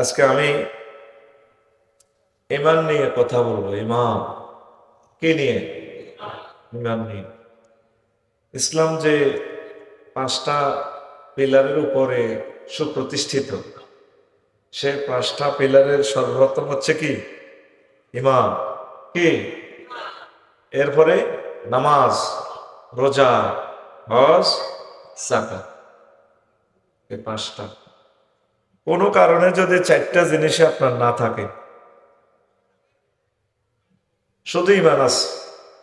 আজকে আমি ইমান নিয়ে কথা বলব। ইমান কি নিয়ে? ইমান নিয়ে। ইসলাম যে পাঁচটা পিলারের উপরে সুপ্রতিষ্ঠিত, সে পাঁচটা পিলারের সর্বপ্রথম হচ্ছে কি? ইমান কি? এরপরে নামাজ, রোজা, হজ জাকাত এই পাঁচটা। কোনো কারণে যদি চারটা জিনিসে আপনার না থাকে, শুধু ইমান আছে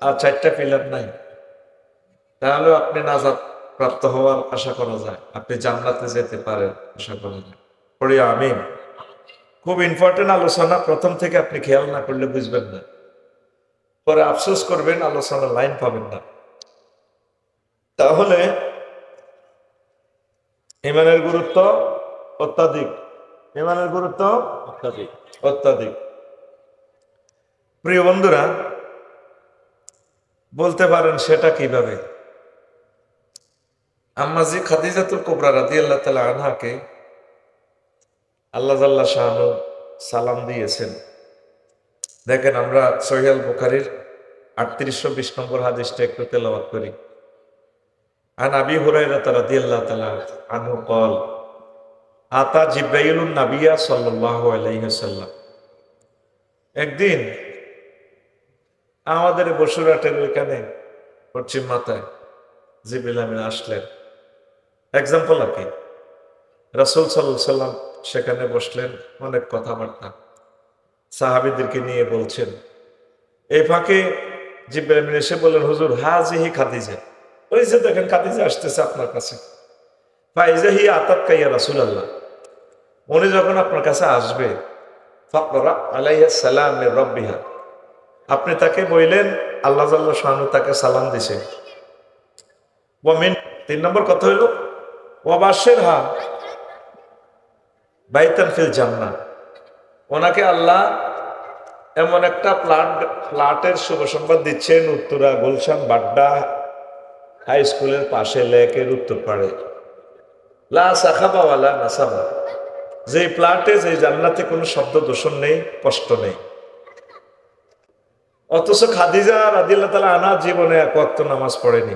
আর চারটা পিলার নাই, তাহলে আপনি নাজাত প্রাপ্ত হওয়ার আশা করা যায়। আপনি জান্নাতে যেতে পারেন, আশা করা যায়। পড়ি আমিন। খুব ইম্পর্টেন্ট আলোচনা, প্রথম থেকে আপনি খেয়াল না করলে বুঝবেন না। পরে আফসোস করবেন, আলোচনার লাইন পাবেন না। তাহলে ইমানের গুরুত্ব অত্যাধিক। ইমানের গুরুত্ব? অত্যাধিক। অত্যাধিক। প্রিয় বন্ধুরা বলতে পারেন সেটা কীভাবে? আম্মাজি খাদিজাতুল কোবরা রাদি আল্লাহ তালা আনহাকে আল্লাহ জাল্লা শাহানু সালাম দিয়েছেন। দেখেন আমরা সহিয়াল বুখারির আটত্রিশশো বিশ নম্বর হাদিসটা একটু তেলাওয়াত করি। আন আবি হুরাইরা রাদি আল্লাহ তালা আনহু কল আতা জিব্রাইলুন নাবিয়া আলাইসাল্লাম একদিন আমাদের বসুরাটের ওইখানে পশ্চিম মাথায় জিবিল আমিন আসলেন। এক্সাম্পল আর কি? রাসুল সাল্লাহ সাল্লাম সেখানে বসলেন, অনেক কথাবার্তা। সাহাবিদেরকে নিয়ে বলছেন এই ফাঁকে জিব্রাইল আমিন এসে বললেন, হুজুর, হাজিহি খাদিজা। ওই যে দেখেন, খাদিজা আসতেছে আপনার কাছে। ফাইজাহি আতাত কাইয়া রাসুল আল্লাহ উনি যখন আপনার কাছে আসবে ফাকরা সালাম রব্বিহা। আপনি তাকে বললেন, আল্লাহ শাহানু তাকে সালাম দিছে। ওমিন তিন নম্বর কথা হইল ওয়াবাসের হা বাইতান ফিল জান্না ওনাকে আল্লাহ এমন একটা প্লাট, প্লাটের শুভ সংবাদ দিচ্ছেন, উত্তরা গুলশান বাড্ডা হাই স্কুলের পাশে লেকের উত্তর পাড়ে। লা ওয়ালা নাসাবা। যে প্লাটে, যে জান্নাতে কোনো শব্দ দূষণ নেই, কষ্ট নেই। অথচ খাদিজা রাদিল্লা তালা আনা জীবনে এক ওয়াক্ত নামাজ পড়েনি।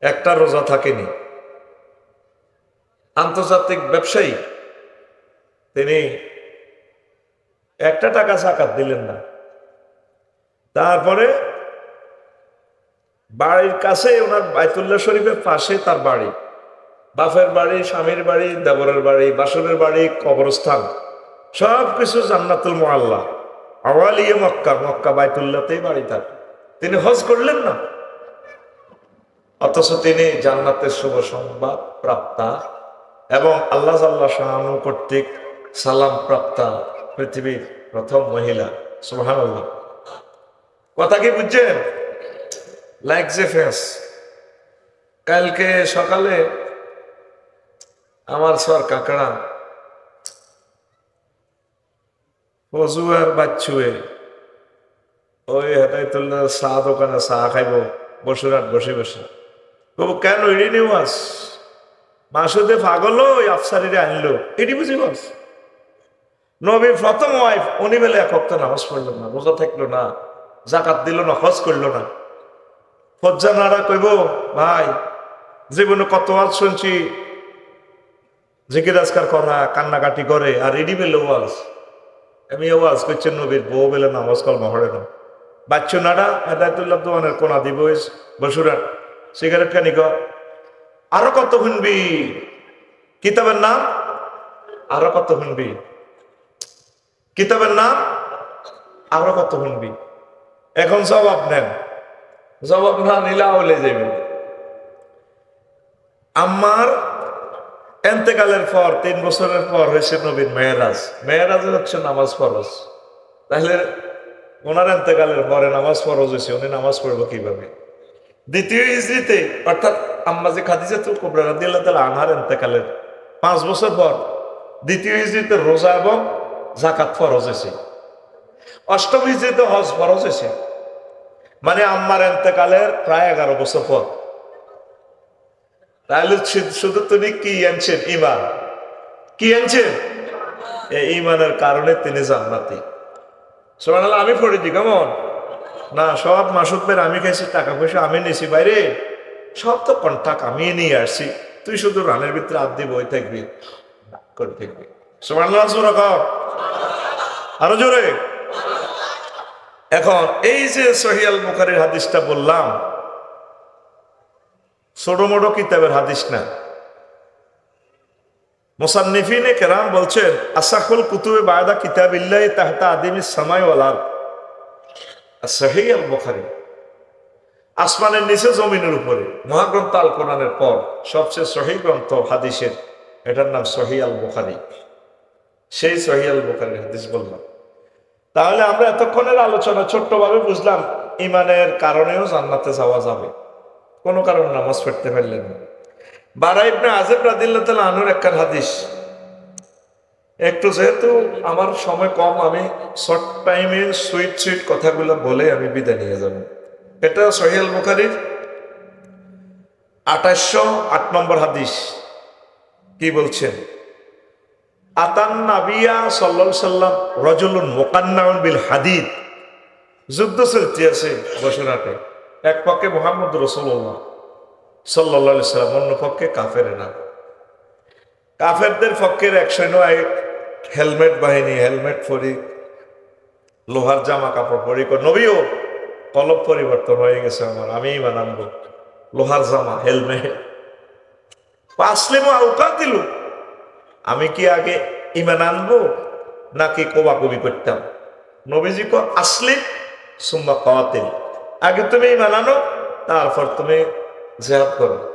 একটা রোজা থাকেনি। আন্তর্জাতিক ব্যবসায়ী, তিনি একটা টাকা সাকাত দিলেন না। তারপরে বাড়ির কাছে ওনার বাইতুল্লাহ শরীফের পাশে তার বাড়ি। বাপের বাড়ি, স্বামীর বাড়ি, দেবরের বাড়ি, বাসরের বাড়ি, কবরস্থান। সব কিছু জান্নাতুল মোয়াল্লা আওয়ালিয়ে মক্কা মক্কা বাইতুল্লাতেই বাড়ি তার। তিনি হজ করলেন না। অথচ তিনি জান্নাতের শুভ সংবাদ প্রাপ্তা এবং আল্লাহ আল্লাহ শাহানু কর্তৃক সালাম প্রাপ্তা পৃথিবীর প্রথম মহিলা। সুহান কথা কি বুঝছেন? লাইক যে ফেস কালকে সকালে আমার সর কাকড়া। ফজু আর বাচ্চুয়ে, ওই হেদায়তুল্লাহ চা দোকানে চা খাইব বসুরাত বসে বসে। কব, কেন ইডি নিওয়াস মাসুদে পাগল ওই আফসারিরে আনলো, এটি বুঝি বাস? নবীর প্রথম ওয়াইফ উনি বেলে, এক হপ্তাহ নামাজ পড়ল না, রোজা থাকল না জাকাত দিল না, হজ করল না। ফজ্জা নাড়া কইব, ভাই, জীবনে কত আজ শুনছি আজকার করা, কান্নাকাটি করে, আর রেডি বেলে ওয়াজ আমি ওয়াজ করছেন নবীর বউ বেলে নামাজ কল মহরে না বাচ্চু নাডা, হেদায়তুল্লাহ দোয়ানের কোনা দিব বসুরাট সিগারেট কানি কর আরও কত শুনবি? কিতাবের নাম? আরও কত শুনবি? কিতাবের নাম? আরও কত শুনবি? এখন জবাব নেন। জবাব না নিলে আওলে যাবে আমার এন্তেকালের পর, তিন বছরের পর হয়েছে নবীন মেয়েরাজ মেয়েরাজ হচ্ছে নামাজ ফরজ। তাহলে ওনার এন্তেকালের পরে নামাজ ফরজ হয়েছে, উনি নামাজ পড়ব কীভাবে? দ্বিতীয় ইজরিতে অর্থাৎ আম্মাজি খাদিজা তো কোবরা রাদিয়াল্লাহু তাআলা আনহার এন্তেকালের পাঁচ বছর পর, দ্বিতীয় ইজরিতে রোজা এবং জাকাত ফরজ হয়েছে। অষ্টম ইজরিতে হজ ফরজ হয়েছে। মানে আম্মার এন্তেকালের প্রায় এগারো বছর পর। তাহলে শুধু তুমি কি আনছেন? ইমান কি আনছেন? ইমানের কারণে তিনি জান্নাতি। সোমানাল্লাহ আমি পড়েছি কেমন? না, সব মাসুদ আমি খাইছি, টাকা পয়সা আমি নিছি, বাইরে। সব তো কন্টাক্ট আমি নিয়ে আসছি। তুই শুধু রানের ভিতরে আদ বই থাকবি করে থাকবি। আরও জোরে এখন এই যে সহিয়াল মুখারির হাদিসটা বললাম ছোট মোটো কিতাবের হাদিস না। মোসান্নিফিনে কেরাম বলছেন আসাকুল কুতুবে বায়দা কিতাব ইল্লাহ তাহতা আদিমি সামাই ওয়ালার সহিয়াল বুখারি আসমানের নিচে জমিনের উপরে। মহাগ্রন্থ আল কোরআনের পর সবচেয়ে সহি গ্রন্থ হাদিসের, এটার নাম সহিয়াল বুখারি সেই সহিয়াল বুখারির হাদিস বললাম। তাহলে আমরা এতক্ষণের আলোচনা ছোট্টভাবে বুঝলাম, ইমানের কারণেও জান্নাতে যাওয়া যাবে। কোনো কারণে নামাজ পড়তে পারলেন না। বারা ইবনে আজেব রাদিল্লাহ তাআলা আনুর একখান হাদিস। একটু যেহেতু আমার সময় কম, আমি শর্ট টাইমে সুইট সুইট কথাগুলো বলে আমি বিদায় নিয়ে যাব। এটা সহিয়াল বুখারীর আঠাশশো আট নম্বর হাদিস। কি বলছেন? আতান নাবিয়া সাল্লাহ সাল্লাম রজুলুন মোকান্নাউন বিল হাদিদ। যুদ্ধ চলতে আছে বসুরহাটে এক পক্ষে মোহাম্মদ রসুল্লাহ সাল্লাহ সাল্লাম, অন্য পক্ষে কাফের না। কাফেরদের পক্ষের এক সৈন্য এক হেলমেট বাহিনী, হেলমেট পরি লোহার জামা কাপড় পরি নবীও কলব পরিবর্তন হয়ে গেছে আমার আমি বানাবো লোহার জামা, হেলমেট। আসলিমো আউকা দিল। আমি কি আগে ইমান আনব নাকি কোবাকবি করতাম? নবীজি কো আসলিম সুম্মা কাতিল। আগে তুমি ইমান আনো, তারপর তুমি জেহাদ করো।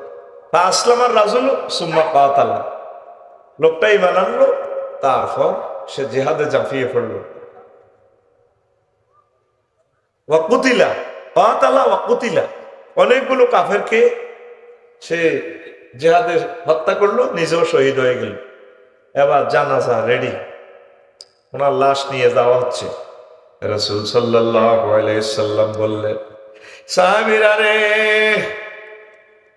বা আসলামার রাজুল, সুম্মা কাতালা। লোকটা ইমান আনলো, তারপর সে জেহাদে জাফিয়ে পড়ল। ওয়াকুতিলা কাতালা ওয়াকুতিলা অনেকগুলো কাফেরকে সে জেহাদে হত্যা করল, নিজেও শহীদ হয়ে গেল। এবার জানাজা রেডি ওনার লাশ নিয়ে যাওয়া হচ্ছে। রসুল সাল্লাম বললেন, সাহাবিরা রে,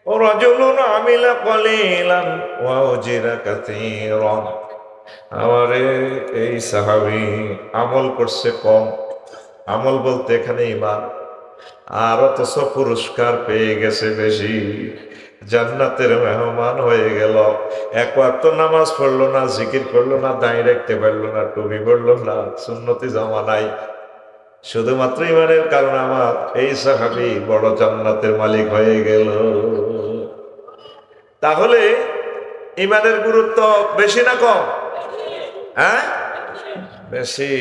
ও রজুলুন আমিলা কলিলান ওয়াউজিরা কাসীরান। আমারে এই সাহাবী আমল করছে কম। আমল বলতে এখানে ইমান আর অথচ পুরস্কার পেয়ে গেছে বেশি। জান্নাতের মেহমান হয়ে গেল। এক তো নামাজ পড়ল না, জিকির করল না, দাঁড়িয়ে রাখতে পারল না, টুপি পড়ল না, সুন্নতি জমা নাই শুধুমাত্র ইমানের কারণ আমার এই সাহাবি বড় জান্নাতের মালিক হয়ে গেল। তাহলে ইমানের গুরুত্ব বেশি না কম? হ্যাঁ? বেশি।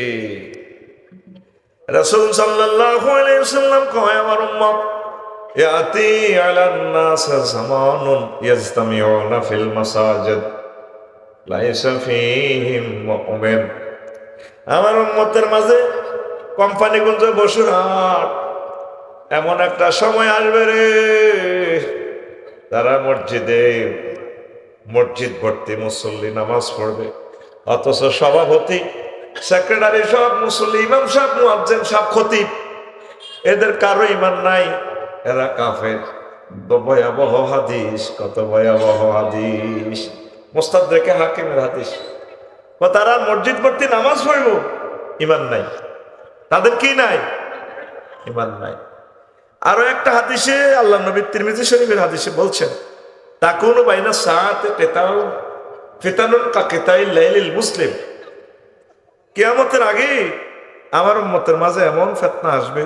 রসুল সাল্লাল্লাহু আলাইহি ওয়াসাল্লাম কয়, আমার উম্মত, ইয়াতি আলান নাস জামানুন ইয়াজতামিউনা ফিল মাসাজিদ, লাইসা ফীহিম মুমিন। আমার উম্মতের মাঝে কোম্পানিগঞ্জ বসুরহাট এমন একটা সময় আসবে রে। তারা মসজিদে, মসজিদ ভর্তি মুসল্লি নামাজ পড়বে। অথচ সভাপতি, সেক্রেটারি সব মুসল্লি, ইমাম সাহেব, মুয়াজ্জিন সাহেব খতিব। এদের কারও ইমান নাই। এরা কাফের। ভয়াবহ হাদিস, কত ভয়াবহ হাদিস। মোস্তাদ রেখে হাকিমের হাদিস। তারা মসজিদ ভর্তি নামাজ পড়ব। ইমান নাই। তাদের কি নাই? ইমান নাই। আরও একটা হাদিসে আল্লাহ নবী তিরমিজি শরীফের হাদিসে বলছেন, তাকুন বাইনা সাআতে কেতাও ফিতানুন কা কেতাই লাইলিল মুসলিম। কিয়ামতের আগে আমার উম্মতের মাঝে এমন ফেতনা আসবে,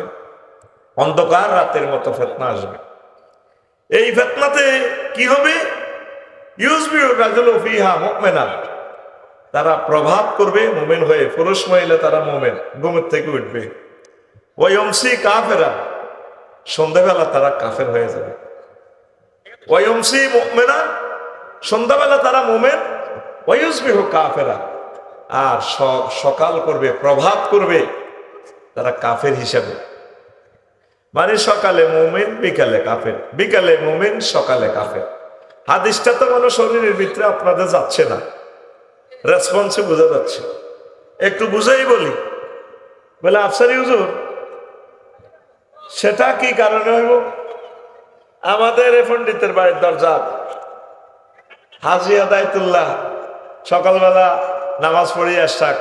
অন্ধকার রাতের মতো ফেতনা আসবে। এই ফেতনাতে কি হবে? ইউজবি রাজুল ফিহা মুমিনা তারা প্রভাব করবে, মোমেন হয়ে পুরুষ মহিলা তারা মোমেন, ঘুমের থেকে উঠবে। ওই অংশী কাফেরা, সন্ধ্যাবেলা তারা কাফের হয়ে যাবে। ওই অংশী মোমেনা, সন্ধ্যাবেলা তারা মোমেন ওয়ুসবি হোক কাফেরা। আর সকাল করবে, প্রভাত করবে, তারা কাফের হিসাবে। মানে সকালে মোমেন, বিকালে কাফের। বিকালে মোমেন, সকালে কাফের। হাদিসটা তো মানে শরীরের ভিতরে আপনাদের যাচ্ছে না। রেসপন্সে বোঝা যাচ্ছে। একটু বুঝেই বলি। বলে, আফসারি হুজুর, সেটা কি কারণে হইব? আমাদের এ পণ্ডিতের বাড়ির দরজা হাজি আদায়তুল্লাহ সকালবেলা নামাজ পড়ি আশাক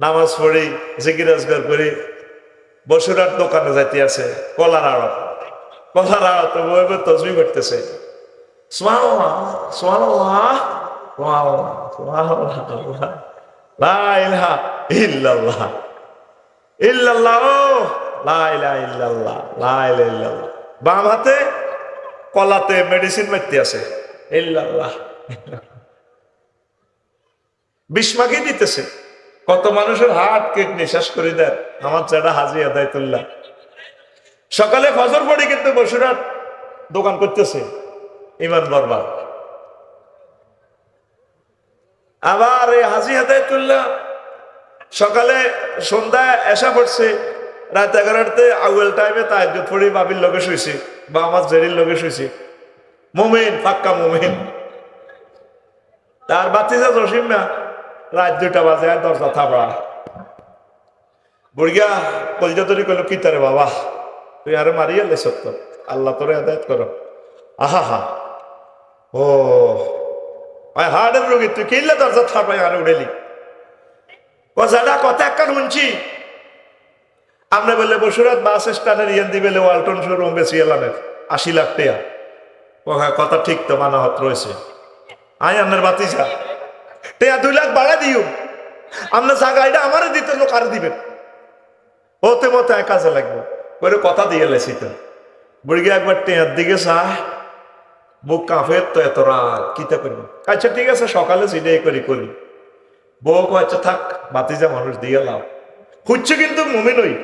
নামাজ পড়ি, জিকির আজগার করি, বসুরার দোকানে যাইতে আছে, কলার আড়ত। কলার আড়ত তসবি করতেছে। সুবহানাল্লাহ সুবহানাল্লাহ। বাম হাতে কলাতে মেডিসিন মারতে আছে। দিতেছে। কত মানুষের হার্ট কিডনি শেষ করে দেন আমার চেড়া হাজি আদায়তুল্লাহ। সকালে ফজর পড়ে কিন্তু বসুরাত দোকান করতেছে। ইমান বরবাদ। আবার এই হাজি হাদায়তুল্লাহ সকালে সন্ধ্যায় এসা পড়ছে, রাত এগারোটাতে আউয়েল টাইমে তাই পড়ি, বাবির লগে শুয়েছি বা আমার জেরির লগে শুয়েছি মোমেন, পাক্কা মোমেন। তার বাতিজা জসিম না, রাত দুটা বাজে, আর দরজা থাপড়া। বুড়িয়া কলজা তৈরি করল, কি তারে বাবা? তুই আরে মারিয়া লে সত্য আল্লাহ তোরে আদায়ত করো। আহা হা। ও আয় হার্টের রোগী, তুই কিনলে দরজা থাপড়াই আরে উড়েলি কথাটা কথা একটা শুনছি। আপনি বলে বসুরাত বাস স্ট্যান্ডের ইয়ান দিবে ওয়ালটন শোরুম বেশি এলানের আশি লাখ টাকা। ও হ্যাঁ কথা ঠিক তো মানা হত রয়েছে। আয়, আপনার বাতিজা। টেয়া দুই লাখ বাড়া দিও। আপনার এটা আমারও দিতে, লোক আরও দিবেন হতে মতো এক কাজে লাগবে। করে কথা দিয়ে লেছি তো। বুড়িকে একবার টেয়ার দিকে চাহ বুক কাফের তো এত রাত কিতা করব আচ্ছা ঠিক আছে সকালে সিডে করি করি বউ কো আচ্ছা থাক বাতিজা মানুষ দিয়ে লাও খুঁজছে কিন্তু মুমিন ওই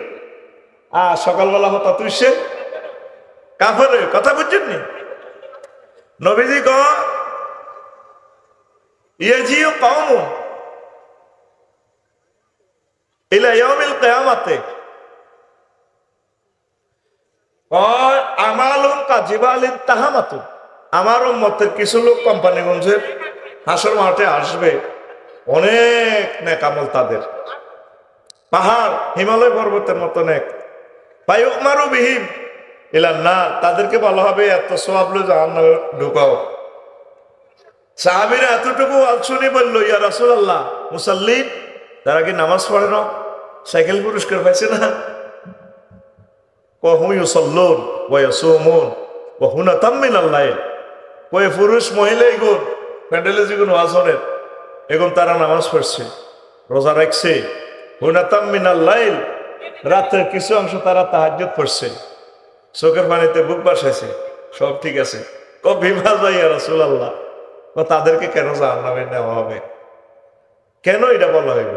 আ সকালবেলা হতা তুই সে কাফের কথা বুঝছেন নি নবীজি ক ইয়াজিউ কওম ইলা ইয়াউমিল কিয়ামাতে কয় আমালুন কাজিবালিন তাহামাতু আমার উম্মতের কিছু লোক কোম্পানিগঞ্জের হাসর মাঠে আসবে। অনেক নেকামল তাদের। পাহাড়, হিমালয় পর্বতের মতো নেক। পায়ুকমারু বিহীন ইলান না তাদেরকে বলা হবে, এত সোয়াবলো জাহান্ন ঢুকাও। সাহাবিরা এতটুকু আলসুনি বলল, ইয়া রাসুল আল্লাহ মুসাল্লিন, তারা কি নামাজ পড়ে না? সাইকেল পুরস্কার পাইছে না? কহুম ইউসল্লুন ওয়াসুমুন ওহুনা তাম্মিন আল্লাহ কয়ে পুরুষ মহিলা এগুন, প্যান্ডেলে যেগুলো ওয়াজনের এগুন তারা নামাজ পড়ছে, রোজা রাখছে। হুনা তাম্মিন আল্লাহ রাতের কিছু অংশ তারা তাহাজ্জুদ পড়ছে। চোখের পানিতে বুক বাসাইছে, সব ঠিক আছে। ক বিমা যাইয়া রাসুল আল্লাহ বা তাদেরকে কেন জাহান্নামে নেওয়া হবে? কেন এটা বলা হইল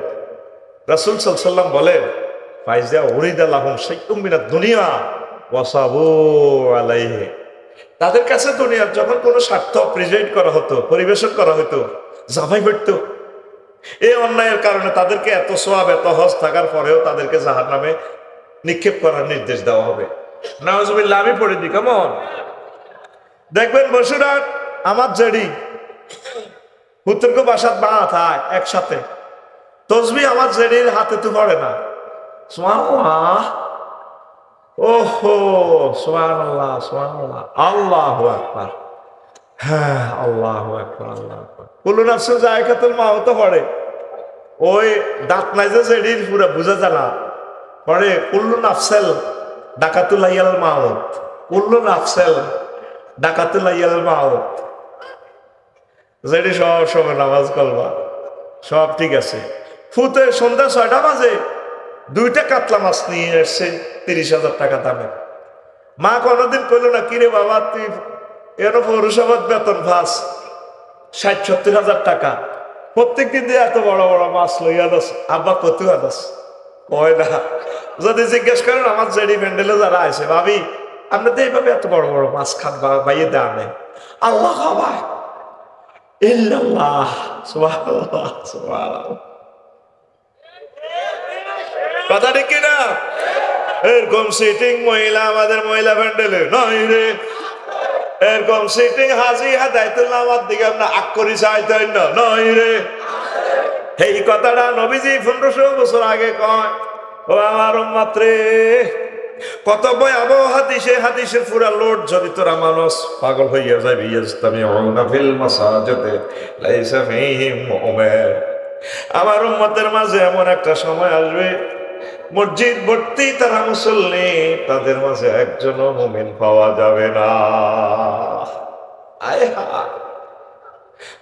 রাসুল সাল্লাম বলেন, ফাইজা উরিদা লাহুম সাইকুম মিনা দুনিয়া ওয়াসাবু আলাইহে। তাদের কাছে দুনিয়ার যখন কোনো স্বার্থ প্রেজেন্ট করা হতো, পরিবেশন করা হতো জামাই পড়ত এই অন্যায়ের কারণে তাদেরকে এত সোয়াব, এত হজ থাকার পরেও তাদেরকে জাহার নামে নিক্ষেপ করার নির্দেশ দেওয়া হবে। নওয়াজবিল্লা আমি পড়ে কেমন দেখবেন বসুরাট আমার জেডি পুত্রকে বাসাত বা থায় একসাথে। তসবি আমার জেডির হাতে তো পড়ে না। সুবহানাল্লাহ। ওহো, সুবহানাল্লাহ সুবহানাল্লাহ। আল্লাহু আকবার। হ্যাঁ আল্লাহু আকবার আল্লাহু আকবার। কুল্লু নাফসিন জায়কাতুল মাও তো পড়ে। ওই দাঁত নাই যে জেডির পুরো, বুঝা যায় না। পড়ে কুল্লু নাফসেল ডাকাতুল আইয়াল মাউত। কুল্লু নাফসেল ডাকাতুল আইয়াল মাউত। যেটি সব সময় নামাজ করবা। সব ঠিক আছে। ফুতে সন্ধ্যা ছয়টা বাজে। দুইটা কাতলা মাছ নিয়ে এসছে তিরিশ হাজার টাকা দামে। মা কোনোদিন কইল না, কিরে বাবা, তুই এর পৌরসভার বেতন ভাস ষাট, সত্তর হাজার টাকা। প্রত্যেক দিন দিয়ে এত বড় বড় মাছ লইয়া দাস আব্বা কত দাস। কয় না, যদি জিজ্ঞেস করেন আমার জেডি প্যান্ডেলে যারা আছে, ভাবি আপনি তো এইভাবে এত বড় বড় মাছ খান, বা, বাইয়ে দেওয়া নেই। আল্লাহ ইল্লাল্লাহ, সুবহানাল্লাহ সুবহানাল্লাহ। কথা ঠিক কিনা? এরকম সিটিং মহিলা, আমাদের মহিলা প্যান্ডেলে নয় রে। এরকম সিটিং হাজি হাদায়তুল্লাহ আমার দিকে আপনার আক করি চাইতেন না নয় রে। এই কথাটা নবীজি পনেরোশো বছর আগে কয়, ও আমার মাত্রে কত ভয়াবহ হাদিসে হাদিসের পুরা লোড যদি তোরা মানুষ পাগল হইয়া যাবি ইয়াজতামিউনা ফিল মাসাজিদে লাইসা ফীহিম মুমিন। আমার উম্মতের মাঝে এমন একটা সময় আসবে মসজিদ ভর্তি তারা মুসল্লি, তাদের মাঝে একজনও মুমিন পাওয়া যাবে না। আয় হায়।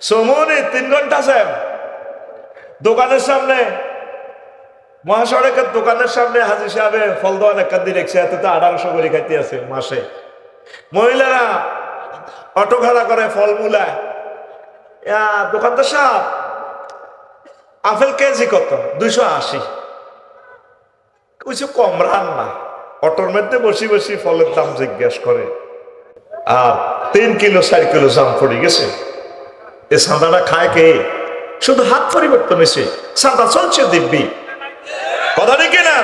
সমনে তিন ঘণ্টা স্যার। দোকানের সামনে, মহাসড়কের দোকানের সামনে হাজি সাহেবের ফল দেওয়ান একটা দিন রেখেছে এত তো আঠারোশো করে খাইতে আছে মাসে। মহিলারা অটো ভাড়া করে ফল মূলায়। দোকানদার সাহেব, আপেল কেজি কত? দুইশো আশি। কিছু কম রান না, অটোর মধ্যে বসে বসে ফলের দাম জিজ্ঞেস করে। আর তিন কিলো, চার কিলো জাম পড়ে গেছে। এ সাঁদাটা খায় কে? শুধু হাত পরিবর্তন হয়েছে, সাঁদা চলছে দিব্যি। কথা ঠিক না?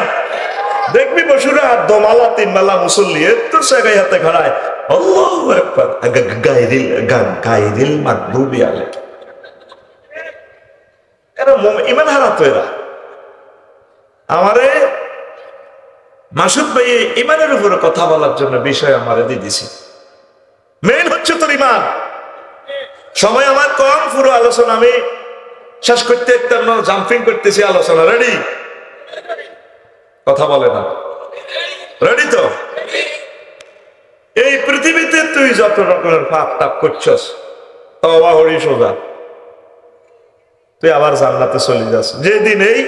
দেখবি বসুরা, দমালা তিন মালা মুসল্লি এত জায়গায় হাতে খাড়ায়। এরা ইমান হারাতো এরা। আমারে মাসুদ ভাই ইমানের উপরে কথা বলার জন্য বিষয় আমার দিয়ে মেন হচ্ছে তোর ইমান সময় আমার কম, পুরো আলোচনা আমি শেষ করতে জাম্পিং করতেছি আলোচনা। রেডি কথা বলে না। রেডি তো? এই পৃথিবীতে তুই যত রকমের পাপ তাপ করছস তবা হরি সোজা। তুই আবার জান্নাতে চলে যাস। যেদিন এই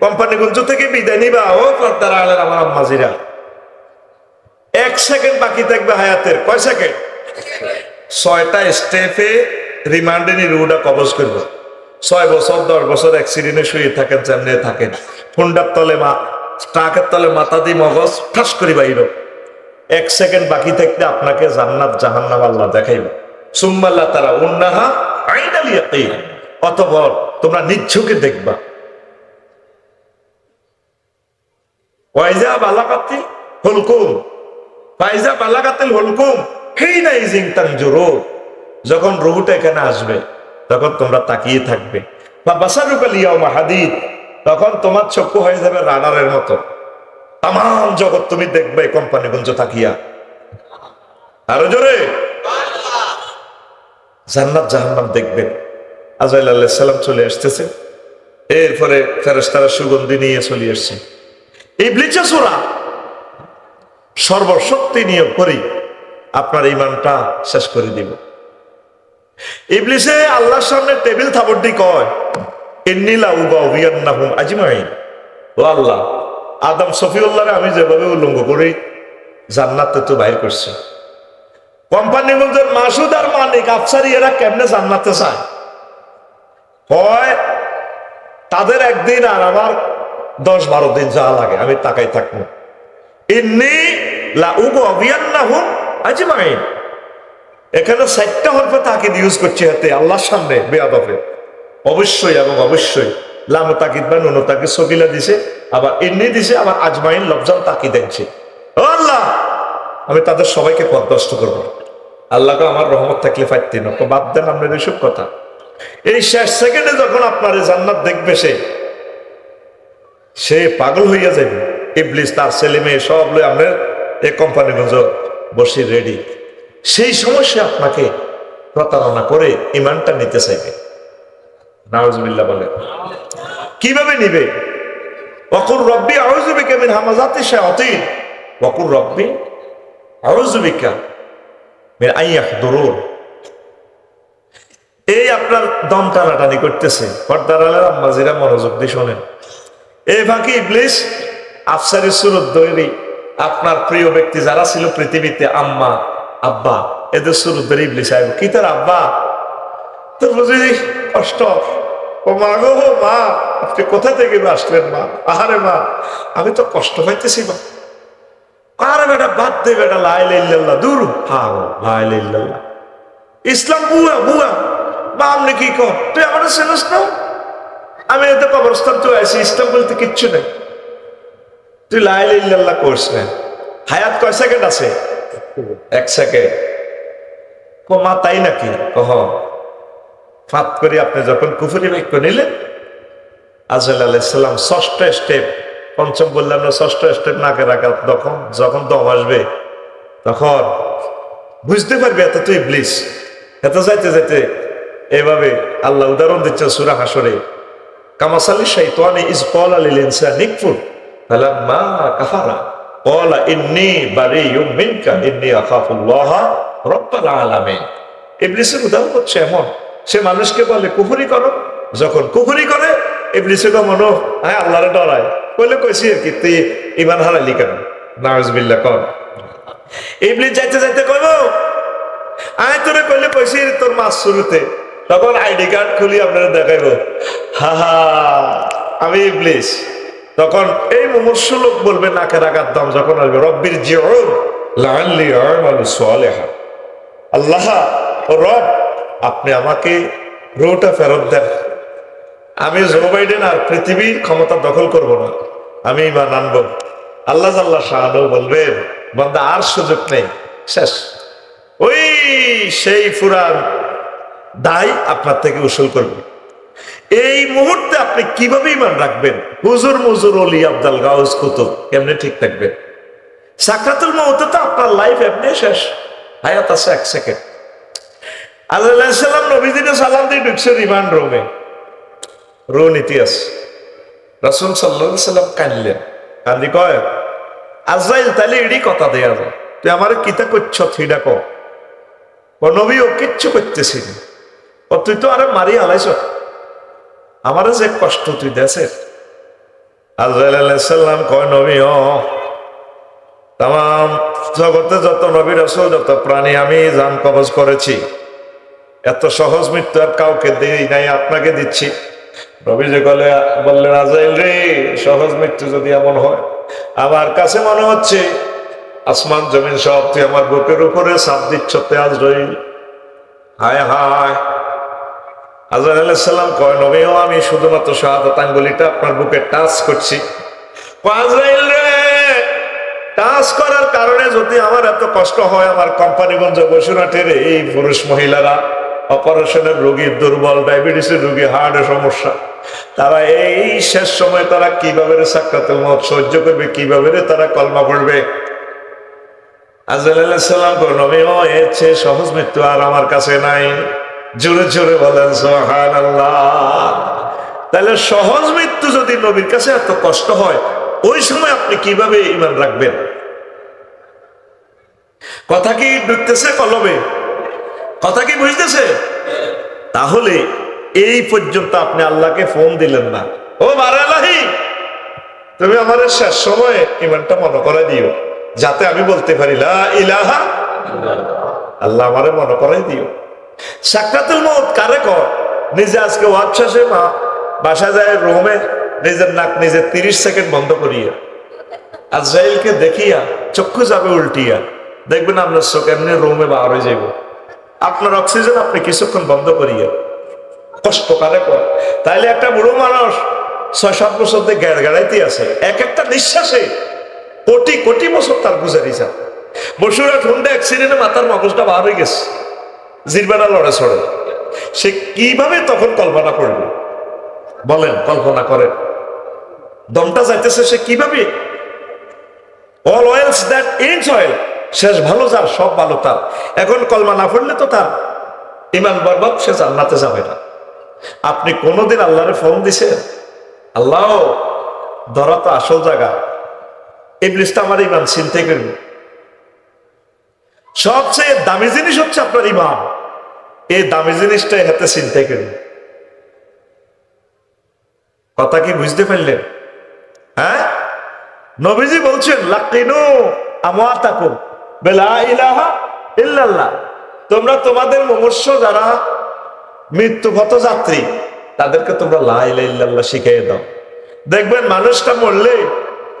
কোম্পানিগঞ্জ থেকে বিদায় নিবা? ও পর্দার আলের আমার আম্মাজিরা। এক সেকেন্ড বাকি থাকবে হায়াতের। কয় সেকেন্ড? ছয়টা স্টেপে রিমান্ডে নিয়ে রুটা কবজ করব। ছয় বছর, দশ বছর অ্যাক্সিডেন্টে শুয়ে থাকেন চেমনে থাকেন। হুন্ডার তলে মা, ট্রাকের তলে মাথা দিয়ে মগজ ঠাস করি বাইর। এক সেকেন্ড বাকি থাকতে আপনাকে জান্নাত, জাহান্নাম আল্লাহ দেখাইব। সুম্মাল্লাহ তারা উন্নাহা আইনালিয়া অতঃপর তোমরা নিচ্ছকে দেখবা। যখন রুহুটা এখানে আসবে, তখন তোমরা তাকিয়ে থাকবে। বা বাসারুকাল ইয়াউমা হাদিদ, তখন তোমার চক্ষু হয়ে যাবে রাডারের মতো। তাম জগৎ তুমি দেখবে কোম্পানিগঞ্জ তাকিয়া। আরও জোরে। জান্নাত জাহান্নাম দেখবেন আজাইল আল্লাহ সাল্লাম চলে আসতেছে। এরপরে ফেরেস্তারা সুগন্ধি নিয়ে চলে আসছে। এই ব্লিচে সোরা সর্বশক্তি নিয়োগ করি আপনার ইমানটা শেষ করে দিব। ইবলিসে আল্লাহর সামনে টেবিল থাবড্ডি কয় ইন্নিলা উবা উবিয়ান্নাহুম আজমাইন। ও আল্লাহ, আদম সফিউল্লাহরে আমি যেভাবে উল্লঙ্ঘ করি, জান্নাতে তো বাইর করছি। কোম্পানি বলতে মাসুদ আর মালিক আফসারি, এরা কেমনে জান্নাতে চায় হয় তাদের একদিন আর আমার দশ বারো দিন যা লাগে, আমি তাকাই থাকব। আজমাইন। এখানে চারটা হরফে তাকিদ ইউজ করছে হাতে, আল্লাহর সামনে বেয়াদফে অবশ্যই এবং অবশ্যই। লাম তাকিদ বা নুন তাকিদ সকিলা দিছে, আবার এমনি দিছে, আবার আজমাইন লফজান তাকি দেখছে আল্লাহ! আমি তাদের সবাইকে পদস্ত করব। আল্লাহকে আমার রহমত থাকলে ফাইতে না, তো বাদ দেন আপনার এইসব কথা। এই শেষ সেকেন্ডে যখন আপনার জান্নাত দেখবে সে সে পাগল হইয়া যাবে ইবলিস তার ছেলে মেয়ে সব লই আপনার এই কোম্পানিগঞ্জ বসে রেডি সেই সময় সে আপনাকে প্রতারণা করে ইমানটা নিতে চাইবে। নাওজবিল্লা বলে। কীভাবে নিবে? অকুর রব্বি আউজুবিকা মিন হামাজাতি শায়াতিন। অকুর রব্বি আউজুবিকা মিন আইয়াহদুরুন এই আপনার দম টানাটানি করতেছে। পর্দার আলের আম্মাজিরা মনোযোগ দিয়ে শোনেন। এই ফাঁকি ইবলিস আফসারি সুরত দৈরি আপনার প্রিয় ব্যক্তি যারা ছিল পৃথিবীতে, আম্মা, আব্বা, এদের সুরত ধরে ইবলিস আইব। কি তার আব্বা? তোর বুঝি কষ্ট। ও মা গো মা, আপনি কোথা থেকে আসলেন মা? আহারে মা, আমি তো কষ্ট পাইতেছি মা। আরে বেটা বাদ দে বেটা লাই লাইল্লাল্লাহ দূর। হা লাই লাইল্লাল্লাহ ইসলাম বুয়া বুয়া। বা আপনি কি কর? তুই আমার চেনস না? আমি এতে কবরস্থান তো আছি ইসলাম বলতে কিচ্ছু নেই। তুই লাই লাইল্লাল্লাহ করস না। হায়াত কয় সেকেন্ড আছে? এক সেকেন্ড ও মা, তাই নাকি? কহ। ফাত করে আপনি যখন কুফুরি বাক্য নিলেন, আজল আলাইসাল্লাম ষষ্ঠ স্টেপ পঞ্চম বললাম না, ষষ্ঠ স্টেপ নাকে রাখা তখন যখন দম আসবে, তখন বুঝতে পারবে এত তুই ব্লিস এত যাইতে যাইতে এভাবে আল্লাহ উদাহরণ দিচ্ছে সুরা হাসরে কামাসালি শাইতানি ইজ ক্বালা লিল ইনসানি কফুর ফালাম্মা কাফারা। ক্বালা ইন্নী বারিয়ুম মিনকা, ইন্নী আখাফুল্লাহ রাব্বাল আলামিন। ইবলিসের উদাহরণ হচ্ছে এমন, সে মানুষকে বলে কুফরি করো। যখন কুফরি করে ইবলিসে তো মনো হ্যাঁ আল্লাহরে ডরায়। বলে কইছি আর কি তুই ইমান হারাইলি কেন? নাউজবিল্লাহ, কর। ইবলিস যাইতে যাইতে কইব, আয় তোরে কইলে কইছি, তোর মাস শুরুতে। তখন আইডি কার্ড খুলি আপনারা দেখাইব। হা হা, আমি ইবলিস। তখন এই মুমূর্ষ লোক বলবে নাকের আঘাত দাম যখন আসবে, রব্বির লাআল্লি আমালু সালিহা। আল্লাহ রব, আপনি আমাকে রোটা ফেরত দেন। আমি জো বাইডেন আর পৃথিবীর ক্ষমতা দখল করব না। আমি ইমান আনব। আল্লাহ আল্লাহ শাহ বলবেন, বন্দা, আর সুযোগ নেই। শেষ। ওই সেই ফুরান দায় আপনার থেকে উসুল করবে। এই মুহূর্তে আপনি কীভাবে ইমান রাখবেন? হুজুর মুজুর অলি আব্দাল গাউস কুতুব, কেমনে ঠিক থাকবেন সাকরাতুল মৌতে তো আপনার লাইফ এমনি শেষ। হায়াত আছে এক সেকেন্ড আল্লাহ সাল্লাম নবীদিনে সালাম দিয়ে ঢুকছে রিমান্ড রুমে। রুন ইতিহাস রাসুল সাল্লাহ সাল্লাম কানলেন কান্দি কয়, আজরাইল তাহলে এডি কথা দেয়া যায়। তুই আমার কিতা করছ থিডা ক নবী, ও কিচ্ছু করতেছি না। ও তুই তো আরে মারি হালাইছ আমার যে কষ্ট তুই দেশের আলাইসাল্লাম কয়, নবী তাম জগতে যত নবী রসুল যত প্রাণী আমি জান কবজ করেছি এত সহজ মৃত্যু আর কাউকে দিই নাই, আপনাকে দিচ্ছি। নবী যে গলে বললেন আজাইল রে, সহজ মৃত্যু যদি এমন হয়, আমার কাছে মনে হচ্ছে, আসমান, জমিন সব তুই আমার বুকের উপরে সাপ দিচ্ছ তেজ রইল। হায় হায় আজর আলাইসাল্লাম কয় নবীও আমি শুধুমাত্র শাহাদাত আঙ্গুলিটা আপনার বুকে টাচ করছি। আজরাইল রে, টাচ করার কারণে যদি আমার এত কষ্ট হয়, আমার কোম্পানিগঞ্জ বসুরাটের এই পুরুষ মহিলারা, অপারেশনের রোগী দুর্বল, ডায়াবেটিসের রোগী, হার্টের সমস্যা, তারা এই শেষ সময় তারা কীভাবে রে সাক্ষাতের মত সহ্য করবে, কীভাবে তারা কলমা পড়বে? আজাল্লাম নবী, ও, এর চেয়ে সহজ মৃত্যু আর আমার কাছে নাই। জোরে জোরে বলেন সোহান তাহলে সহজ মৃত্যু যদি নবীর কাছে এত কষ্ট হয়, ওই সময় আপনি কীভাবে ইমান রাখবেন? কথা কি ঢুকতেছে কলবে কথা কি বুঝতেছে? তাহলে এই পর্যন্ত আপনি আল্লাহকে ফোন দিলেন না। ও বারালাহি তুমি আমার শেষ সময়ে ইমানটা মনে করাই দিও, যাতে আমি বলতে পারি, লা ইলাহা আল্লাহ আমারে মনে করাই দিও। সাক্ষাতুল মত কারে কর? নিজে আজকে ওয়াদ শেষে মা বাসা যায় রোমে, নিজের নাক নিজে তিরিশ সেকেন্ড বন্ধ করিয়া। আজরাইলকে দেখিয়া চক্ষু যাবে উল্টিয়া। দেখবেন আপনার চোখ এমনি রোমে বার হয়ে যাইব। আপনার অক্সিজেন আপনি কিছুক্ষণ বন্ধ করিয়া। কষ্ট কারে কর? তাইলে একটা বুড়ো মানুষ ছয় সাত বছর দিয়ে গেড় গেড়াইতে আছে। এক একটা নিঃশ্বাসে কোটি কোটি বছর তার গুজারি যান বসুরা ঠুন্ডে অ্যাক্সিডেন্টে মাথার মগজটা বার হয়ে গেছে। জিরবাটা লড়ে ছড়ে। সে কীভাবে তখন কল্পনা করবে বলেন, কল্পনা করেন দমটা যাইতেছে, সে কীভাবে? অল অয়েলস দ্যাট ইনস অয়েল শেষ ভালো যার, সব ভালো তার। এখন কলমা না পড়লে তো তার। ইমান বরবাদ, সে জান্নাতে যাবে না। আপনি কোনোদিন আল্লাহরে ফোন দিছেন? আল্লাহ, ধরা তো আসল জায়গা। এই ব্রিজটা আমার ইমান চিনতে করবে। সবচেয়ে দামি জিনিস হচ্ছে আপনার ইমান এই দামি জিনিসটাই হাতে চিন্তাই করবে কথা কি বুঝতে পারলেন? হ্যাঁ? নবীজি বলছেন, লাকিনু আমাতাকুম বেলা ইলাহা ইল্লাল্লাহ। তোমরা তোমাদের মমস্য যারা মৃত্যুপথ যাত্রী তাদেরকে তোমরা লা ইলাহা ইল্লাল্লাহ শিখিয়ে দাও। দেখবেন মানুষটা মরলে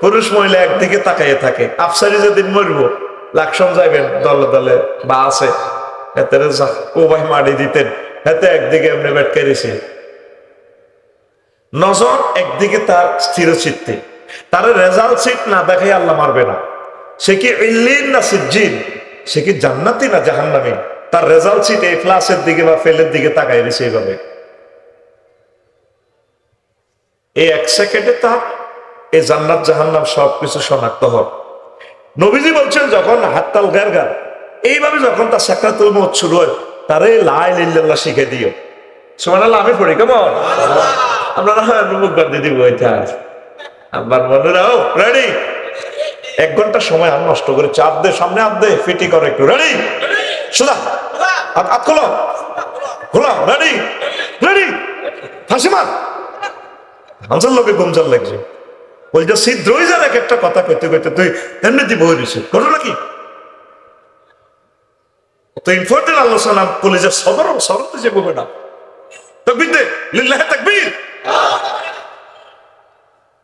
পুরুষ মহিলা একদিকে তাকাইয়ে থাকে, আফসারি যেদিন মরব লাকসম যাইবেন, দলে দলে বা আছে। এতে কোবাই মারি দিতেন। এতে একদিকে এমনি বেটকে দিছে। নজর একদিকে তার স্থির চিত্তে। তার রেজাল্ট সিট না দেখাই আল্লাহ মারবে না। সে কি ইল্লিন না সিজ্জিন? সে কি জান্নাতি না জাহান্নামি? তার রেজাল্ট সিট এই ক্লাসের দিকে বা ফেলের দিকে তাকাই দিছে এইভাবে। এই এক সেকেন্ডে তার এই জান্নাত জাহান্নাম সবকিছু শনাক্ত হবে নবীজি বলছেন, যখন হাততাল গার গার এইভাবে যখন তার সাক্ষাতুল মত শুরু হয়, তারে লাই লিল্লাল্লাহ শিখে দিও। সুবহানাল্লাহ, আমি পড়ি কেমন আমরা না মুখ বাদ দিয়ে দিব ওইটা আব্বার মনেরাও রেডি এক ঘণ্টা সময় আর নষ্ট করে চাপ দে, সামনে হাত দে, ফিটি করে একটু রেডি সোজা, হাত খোলো। খোলো রেডি রেডি ফাঁসি মার। হামসার লোকে গুমচার লাগছে। ওই ছিদ্রই যার এক একটা কথা কইতে কইতে তুই এমনি দিব হয়েছে ঘটনা কি? তো ইম্পর্টেন্ট আলোচনা কলেজের সদর সরতে যে বলবে না।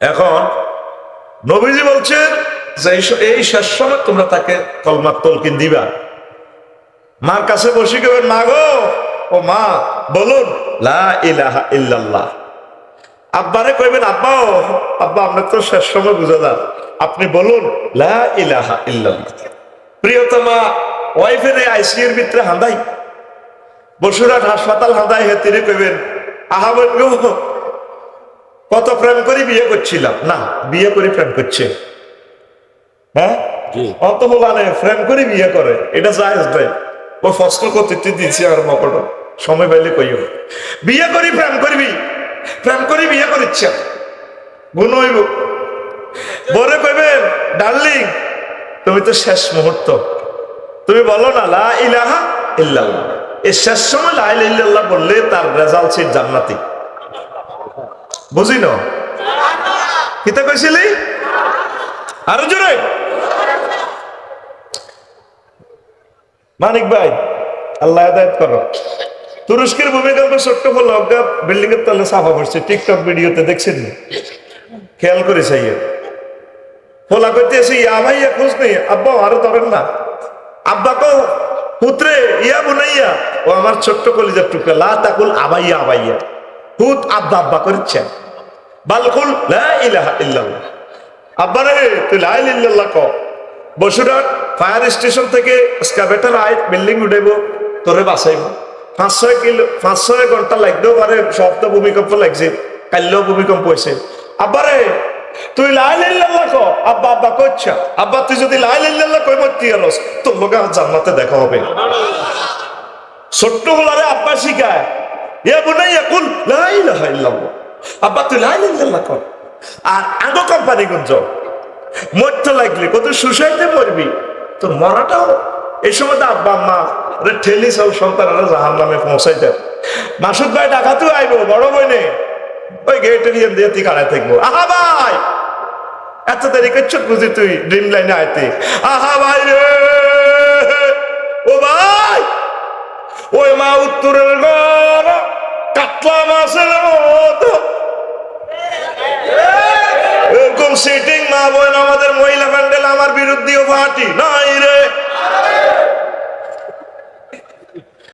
এখন নবীজি বলছেন, যে এই শেষ সময় তোমরা তাকে কলমার তলকিন দিবা। মার কাছে বসে কেবেন, মা গো, ও মা, বলুন, লা ইলাহা ইল্লাল্লাহ। আব্বারে কইবেন আব্বা ও আব্বা আমরা তো শেষ সময় বুঝে না আপনি বলুন লা ইলাহা ইল্লাল্লাহ। প্রিয়তমা ওয়াইফের আইসিইউর ভিতরে হাঁদাই। বসুরহাট হাসপাতাল হাঁদাই হে তিনি কইবেন আহা বলব কত প্রেম করে বিয়ে করছিলাম। না বিয়ে করে প্রেম করছে। হ্যাঁ? অত বলানে প্রেম করে বিয়ে করে এটা জায়েজ নাই ও ফসল করতে দিচ্ছি আর মকট সময় পাইলে কইও। বিয়ে করি প্রেম করবি? প্রেম করি, বিয়ে করিচ্ছে গুণ হইব। বরে কইবেন ডার্লিং, তুমি তো শেষ মুহূর্ত। তুমি বলো না, লা ইলাহা ইল্লাল্লাহ। এই শেষ সময় লা ইল্লাল্লাহ বললে তার রেজাল্ট সেই জান্নাতি। বুঝি না কিতা কইছিলি? আরও জোরে। মানিক ভাই, আল্লাহ আদায়ত করো। তুরস্কের ভূমিকম্প ছোট্ট হলো অজ্ঞা বিল্ডিং এর তলে সাফা পড়ছে টিকটক ভিডিওতে দেখছেন? খেয়াল করে চাইয়ে। ফোলা করতে এসে, ইয়া ভাইয়া, খোঁজ নেই, আব্বা আরও ধরেন না। আব্বা কো পুত্রে, ইয়া বুনাইয়া, ও আমার ছোট্ট কলিজার টুকরা, লা তাকুল আবাইয়া আবাইয়া। হুত আব্বা আব্বা করছেন বালকুল, লা ইলাহা ইল্লাল্লাহ। আব্বা রে, তুই লা ইল্লাল্লাহ ক বসুরহাট ফায়ার স্টেশন থেকে স্কাভেটার আয় বিল্ডিং উঠাইব, তোরে বাঁচাইব। পাঁচ ছয় কিলো পাঁচ ছয় ঘণ্টা লাগতেও পারে শব্দ ভূমিকম্প লাগছে কাল্যও ভূমিকম্প হয়েছে আব্বা রে তুই লাই লাইল্লাহ ক। আব্বা আব্বা কইছা আব্বা, তুই যদি লাই লাইল্লাহ কই মত তিয়ারস তোর লোকে জান্নাতে দেখা হবে ছোট্ট হলারে আব্বা শিখায় এ বুনাইয়া কুল লাই ইলাহা ইল্লাল্লাহ। আব্বা, তুই লাই লাইল্লাহ কর আর আগো কোম্পানি গুঞ্জ মরতে লাগলে, কত সুসাইডে মরবি? তোর মরাটাও এই সময় তো আব্বা, আম্মা ঠেলি সব সন্তানরা জাহান নামে পৌঁছাই দেয় মাসুদ ভাই ডাকাতেও আইবো, বড় বইনে। ওই গেটের ইয়ে দিয়ে তুই কারায় থাকব। আহা ভাই! এত দেরি করছ বুঝি তুই, ড্রিম লাইনে আইতে। আহা ভাই রে! ও ভাই! ওই মা উত্তরের ঘর, কাতলা মাছের মতো। এরকম সিটিং মা বোন আমাদের মহিলা প্যান্ডেল আমার বিরুদ্ধেও পার্টি। নাই রে!